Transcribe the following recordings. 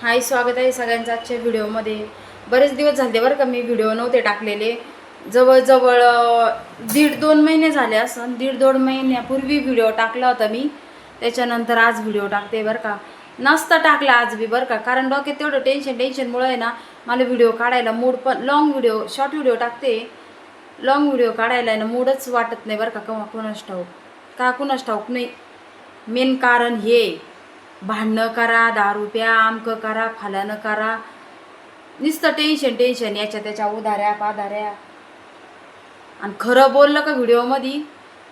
हाय स्वागत आहे सगळ्यांचं आजच्या व्हिडिओमध्ये. बरेच दिवस झाले बरं का मी व्हिडिओ नव्हते टाकलेले. जवळजवळ दीड दोन महिने झाले असं दीड दोन महिन्यापूर्वी व्हिडिओ टाकला होता मी. त्याच्यानंतर आज व्हिडिओ टाकते बरं का. नसता टाकला आज बी बरं का. कारण डोक्यात तेवढं टेन्शन टेन्शनमुळं आहे ना मला व्हिडिओ काढायला मूड पण लाँग व्हिडिओ शॉर्ट व्हिडिओ टाकते. लाँग व्हिडिओ काढायला आहे ना मूडच वाटत नाही बरं का केव्हा कुणाच ठाऊक. का कुणाच ठाऊक नाही. मेन कारण हे. भांडणं करा दारू प्या आमकं करा फाल्यानं करा. नुसतं टेन्शन टेन्शन याच्या त्याच्या उधाऱ्या पाधाऱ्या. आणि खरं बोललं का व्हिडिओमध्ये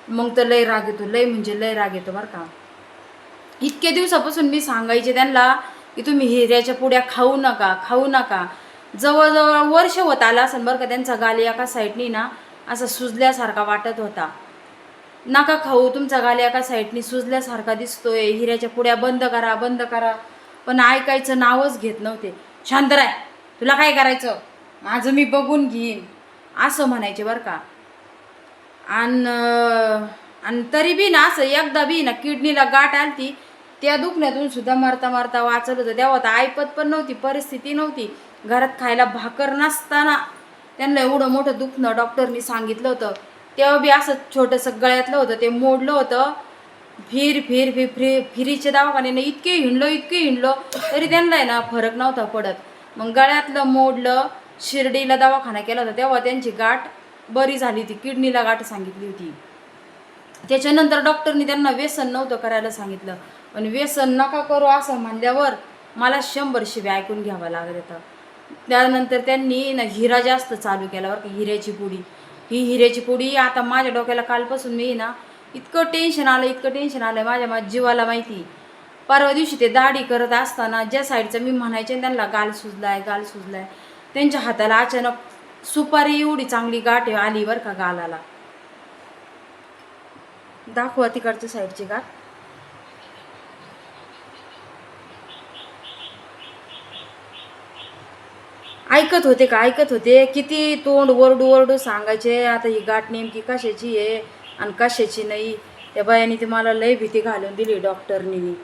मग तर लय राग येतो लय म्हणजे लय राग येतो बरं का. इतक्या दिवसापासून मी सांगायचे त्यांना की तुम्ही हिऱ्याच्या पुड्या खाऊ नका खाऊ नका. जवळजवळ वर्ष होत आलं असेल बरं का त्यांचा गाली एका साईडनी ना असा सुजल्यासारखा वाटत होता. नका खाऊ तुमचा गाली एका साईडनी सुजल्यासारखा दिसतोय हिऱ्याच्या पुड्या बंद करा बंद करा. पण ऐकायचं नावच घेत नव्हते. शांत राय तुला काय करायचं? माझं मी बघून घेईन. असं म्हणायचे बरं का. आणि आणि तरी बी ना असं एकदा बी ना किडनीला गाठ आलती त्या दुखण्यातून सुद्धा मरता मरता वाचत होतं. तेव्हा तर ऐपत पण नव्हती परिस्थिती नव्हती. घरात खायला भाकर नसताना त्यांना एवढं मोठं दुखणं डॉक्टरनी सांगितलं होतं. तेव्हा बी असं छोटंसं गळ्यातलं होतं ते मोडलं होतं. फिर फिर फिर फिर फिरीचे दवाखान्याने इतके हिंडलो इतके हिंडलो तरी त्यांना आहे ना फरक नव्हता पडत. मग गळ्यातलं मोडलं शिर्डीला दवाखाना केला होता तेव्हा त्यांची गाठ बरी झाली होती किडनीला गाठ सांगितली होती. त्याच्यानंतर डॉक्टरनी त्यांना व्यसन नव्हतं करायला सांगितलं. पण व्यसन नका करू असं म्हणल्यावर मला शंभर शिव्या ऐकून घ्यावं लागत होतं त्यानंतर त्यांनी ना हिरा जास्त चालू केला बरं का हिऱ्याची पुडी. ही हिऱ्याची पुडी. आता माझ्या डोक्याला कालपासून मी ना इतकं टेन्शन आलं इतकं टेन्शन आलं माझ्या माझ्या जीवाला माहिती. परवा दिवशी ते दाढी करत असताना ज्या साईडचं मी म्हणायचे त्यांना गाल सुजलाय गाल सुजलाय. त्यांच्या हाताला अचानक सुपारी एवढी चांगली गाठ आली बरं का गालाला. दाखवा तिकडच्या साईडची गाठ. ऐकत होते का? ऐकत होते. किती तोंड वरडू वरडू सांगायचे आता ही गाठ नेमकी कशाची आहे आणि कशाची नाही? त्या बायाने ती मला लय भीती घालून दिली डॉक्टरनी.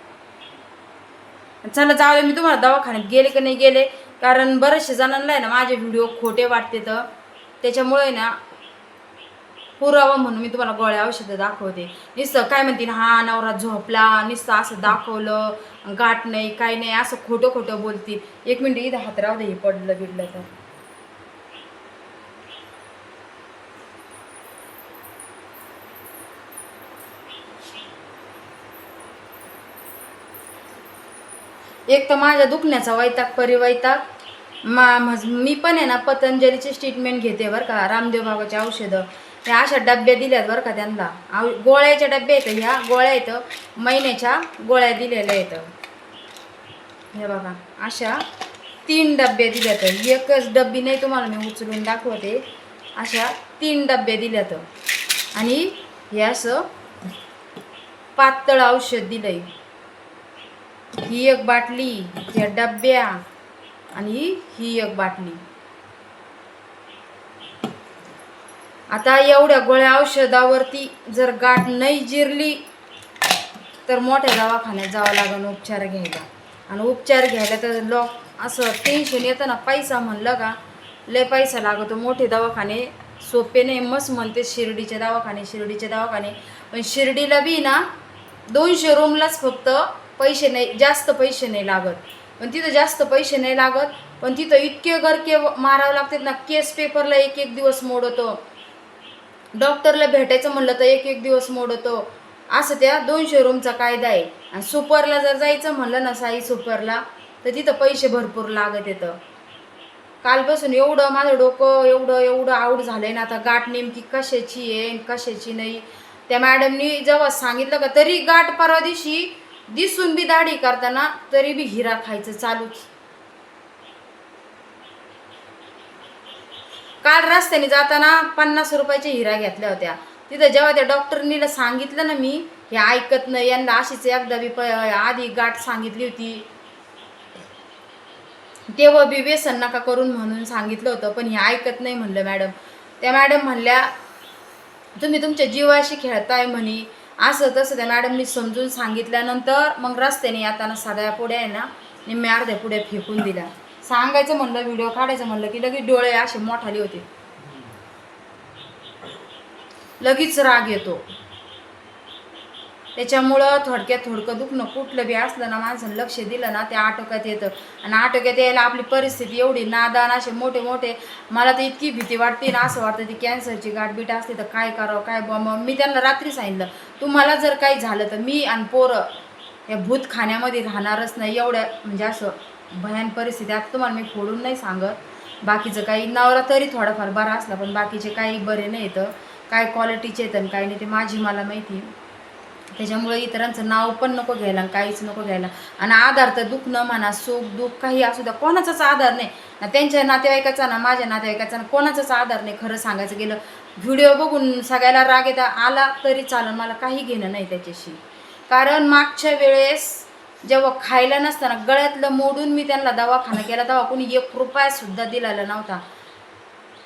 चला जाऊ दे मी तुम्हाला दवाखान्यात गेले का नाही गेले? कारण बरेचशे जणांना आहे ना माझे व्हिडिओ खोटे वाटते तर त्याच्यामुळे ना पुरावा म्हणून मी तुम्हाला गोळ्या औषधं दाखवते. नुसतं काय म्हणते हा नवरा झोपला नुसतं असं दाखवलं गाठ नाही काय नाही असं खोटं खोटं बोलतील. एक मिनिट इथं हात राहू दे हे पडलं बिडलं तर. एक तर माझ्या दुखण्याचा वैताग परिवैताग. मा मी पण आहे ना पतंजलीची ट्रीटमेंट घेते बरं का रामदेव बाबाची औषधं. ह्या अशा डब्या दिल्यात बरं का त्यांना. गोळ्याच्या डब्या येतं ह्या गोळ्या येतं महिन्याच्या गोळ्या दिलेल्या येतं हे बघा अशा तीन डब्या दिल्यात. एकच डब्बी नाही तुम्हाला मी उचलून दाखवते. अशा तीन डब्या दिल्यात. आणि हे असं पातळ औषध दिलंय. ही एक बाटली ह्या डब्या आणि ही एक बाटली. आता एवढ्या गोळ्या औषधावरती जर गाठ नाही जिरली तर मोठ्या दवाखान्यात जावं लागेल उपचार घ्यायला. आणि उपचार घ्यायला तर लॉक असं टेन्शन येतं ना पैसा म्हणलं का लय पैसा लागतो. मोठे दवाखाने सोपे नाही. मस्त म्हणते शिर्डीचे दवाखाने शिर्डीचे दवाखाने. पण शिर्डीला बी ना दोनशे रूमलाच फक्त पैसे नाही जास्त पैसे नाही लागत. पण तिथं जास्त पैसे नाही लागत. पण तिथं इतके गरके मारावे लागतात ना केस पेपरला एक एक दिवस मोडतो. डॉक्टरला भेटायचं म्हणलं तर एक एक दिवस मोडतो. असं त्या दोनशे रूमचा कायदा आहे. आणि सुपरला जर जायचं म्हणलं ना साई सुपरला तर तिथं पैसे भरपूर लागत येतं. कालपासून एवढं माझं डोकं एवढं एवढं आऊट आहे ना आता गाठ नेमकी कशाची आहे कशाची नाही. त्या मॅडमनी जेव्हा सांगितलं का तरी गाठ परवा दिवशी दिसून बी दाढी करताना तरी बी हिरा खायचं चालूच. काल रस्त्याने जाताना पन्नास रुपयाच्या हिरा घेतल्या होत्या. तिथं जेव्हा त्या डॉक्टरनीला सांगितलं ना मी हे ऐकत नाही यांना अशीच एकदा बी प आधी गाठ सांगितली होती. तेव्हा बी व्यसन नका करून म्हणून सांगितलं होतं पण हे ऐकत नाही म्हणलं मॅडम. त्या मॅडम म्हणल्या तुम्ही तुमच्या जीवाशी खेळताय म्हणे. असं तसं त्या मॅडमनी समजून सांगितल्यानंतर मग रस्त्याने येताना साध्या पुढे आहे ना मी अर्ध्या पुढे फेकून दिल्या. सांगायचं म्हणलं व्हिडिओ काढायचं म्हणलं की लगेच डोळे असे मोठाले होते. लगेच राग येतो. त्याच्यामुळं थोडक्यात थोडकं दुखणं कुठलं बी असलं ना माणसानं लक्ष दिलं ना ते आटोक्यात येतं. आणि आटोक्यात यायला आपली परिस्थिती एवढी नादान असे मोठे मोठे. मला तर इतकी भीती वाटते ना असं वाटतं ती कॅन्सरची गाठबीट असते तर काय करावं काय बा मग मी त्यांना रात्री सांगितलं तुम्हाला जर काही झालं तर मी आणि पोरं या भूतखान्यामध्ये राहणारच नाही एवढ्या म्हणजे असं. भयान परिस्थिती आता तुम्हाला मी फोडून नाही सांगत. बाकीचं काही नवरा तरी थोडाफार बरा असला पण बाकीचे काही बरे नाही येतं. काय क्वालिटीचे येतं आणि काही नाही ते माझी मला माहिती त्याच्यामुळे इतरांचं नाव पण नको घ्यायला आणि काहीच नको घ्यायला. आणि आधार तर दुखणं म्हणा सुख दुःख काही असू द्या कोणाचाच आधार नाही. ना त्यांच्या नातेवाईकाचा ना माझ्या नातेवाईकाचा ना कोणाचाच आधार नाही. खरं सांगायचं गेलं व्हिडिओ बघून सगळ्याला राग येता आला तरी चालेल मला काही घेणं नाही त्याच्याशी. कारण मागच्या वेळेस जेव्हा खायला नसताना गळ्यातलं मोडून मी त्यांना दवाखाना केला तेव्हा कोणी एक रुपयासुद्धा दिलेला नव्हता.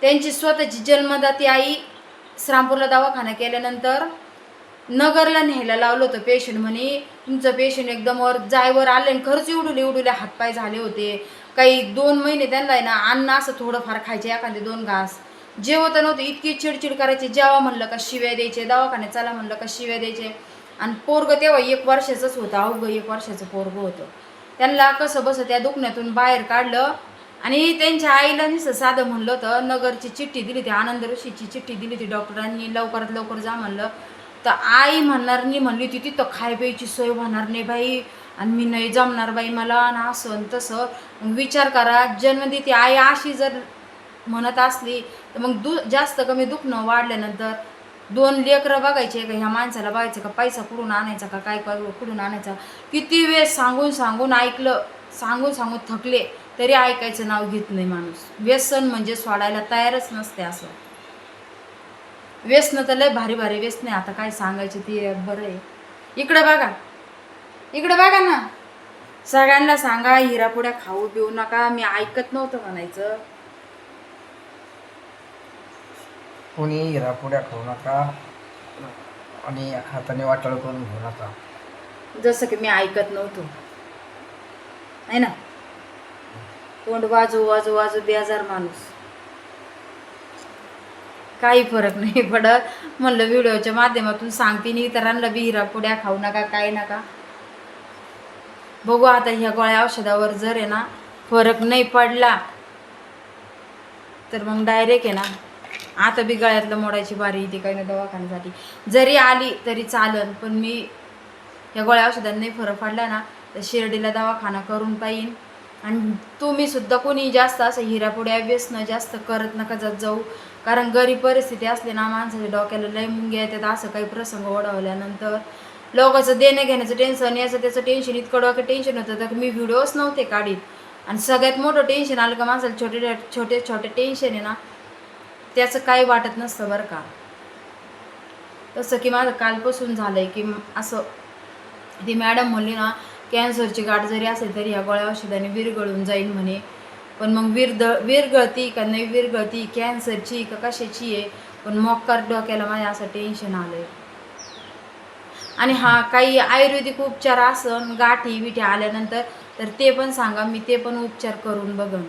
त्यांची स्वतःची जन्मदाती आई श्रामपूरला दवाखाना केल्यानंतर नगरला न्यायला लावलं होतं पेशंट म्हणे तुमचं पेशंट एकदम वर जायवर आले आणि खरंच उडुले उडुले हातपाय झाले होते. काही दोन महिने त्यांना आहे ना अन्न असं थोडंफार खायचे एखादे दोन घास. जेवत नव्हते इतकी चिडचिड करायची जेव्हा म्हणलं का शिव्या द्यायचे दवाखान्यात चला म्हणलं का शिव्या द्यायचे. आणि पोरग तेव्हा एक वर्षाचंच होतं अवघं एक वर्षाचं पोरग होतं. त्यांना कसं बसं त्या दुखण्यातून बाहेर काढलं आणि त्यांच्या आईला निसं साधं म्हणलं होतं नगरची चिठ्ठी दिली होती आनंद ऋषीची चिठ्ठी दिली होती डॉक्टरांनी लवकरात लवकर जा म्हणलं. तर आई म्हणणार नाही म्हणली होती तिथं खाय प्यायची सोय होणार नाही बाई आणि मी नाही जमणार बाई मला आणि असं आणि तसं. विचार करा जन्मदी ती आई अशी जर म्हणत असली तर मग दु जास्त कमी दुखणं वाढल्यानंतर दोन लेकरं बघायचे का ह्या माणसाला बघायचं का पैसा कुठून आणायचा का काय काय कुठून आणायचा? किती वेळ सांगून सांगून ऐकलं सांगून सांगून थकले तरी ऐकायचं नाव घेत नाही माणूस. व्यसन म्हणजे सोडायला तयारच नसते असं. व्यसन तर लय भारी भारी व्यसन आहे. आता काय सांगायचं ते बरं आहे. इकडं बघा. इकडं बघा ना. सगळ्यांना सांगा हिरापुड्या खाऊ पिऊ नका. मी ऐकत नव्हतं म्हणायचं. कोणी हिरापुड्या खाऊ नका. आणि हाताने वाटळ करून घेऊ नका. जसं की मी ऐकत नव्हतो. आहे ना? तोंड वाजू वाजू वाजू बेजार माणूस. काही फरक नाही पडत. म्हणलं व्हिडिओच्या माध्यमातून सांगते नाही इतरांना बी हिरा पुड्या खाऊ नका काय नका. बघू आता ह्या गोळ्या औषधावर जर आहे ना फरक नाही पडला तर मग डायरेक्ट आहे ना आता बी गळ्यातलं मोडायची बारी येते काही ना दवाखान्यासाठी. जरी आली तरी चालन पण मी या गोळ्या औषधांनी नाही फरक पडला ना तर शिर्डीला दवाखाना करून पाहिन. आणि तुम्ही सुद्धा कोणी जास्त असं हिरापुड्या व्यसन जास्त करत नका जात जाऊ. कारण गरीब परिस्थिती असली ना माणसाच्या डोक्याला लय मुंग्या येतात असं काही प्रसंग ओढवल्यानंतर. लोकांचं देणं घेण्याचं टेन्शन याचं त्याचं टेन्शन इतकं डोक्यात टेन्शन होतं तर मी व्हिडिओच नव्हते काढीत. आणि सगळ्यात मोठं टेन्शन आलं का माणसाला छोटे छोटे छोटे टेन्शन आहे ना त्याचं काही वाटत नसतं बरं का. तसं की माझं कालपासून झालं आहे की असं ती मॅडम म्हणली ना कॅन्सरची गाठ जरी असेल तरी ह्या गोळ्या औषधाने विरगळून जाईल म्हणे. पण मग विरद विरगळती का नाही विरगळती कॅन्सरची का कशाची आहे? पण मोक्कार डोक्याला माझ्या असं टेन्शन आलं आहे आणि हा काही आयुर्वेदिक उपचार असन गाठी बिठी आल्यानंतर तर ते पण सांगा मी ते पण उपचार करून बघन.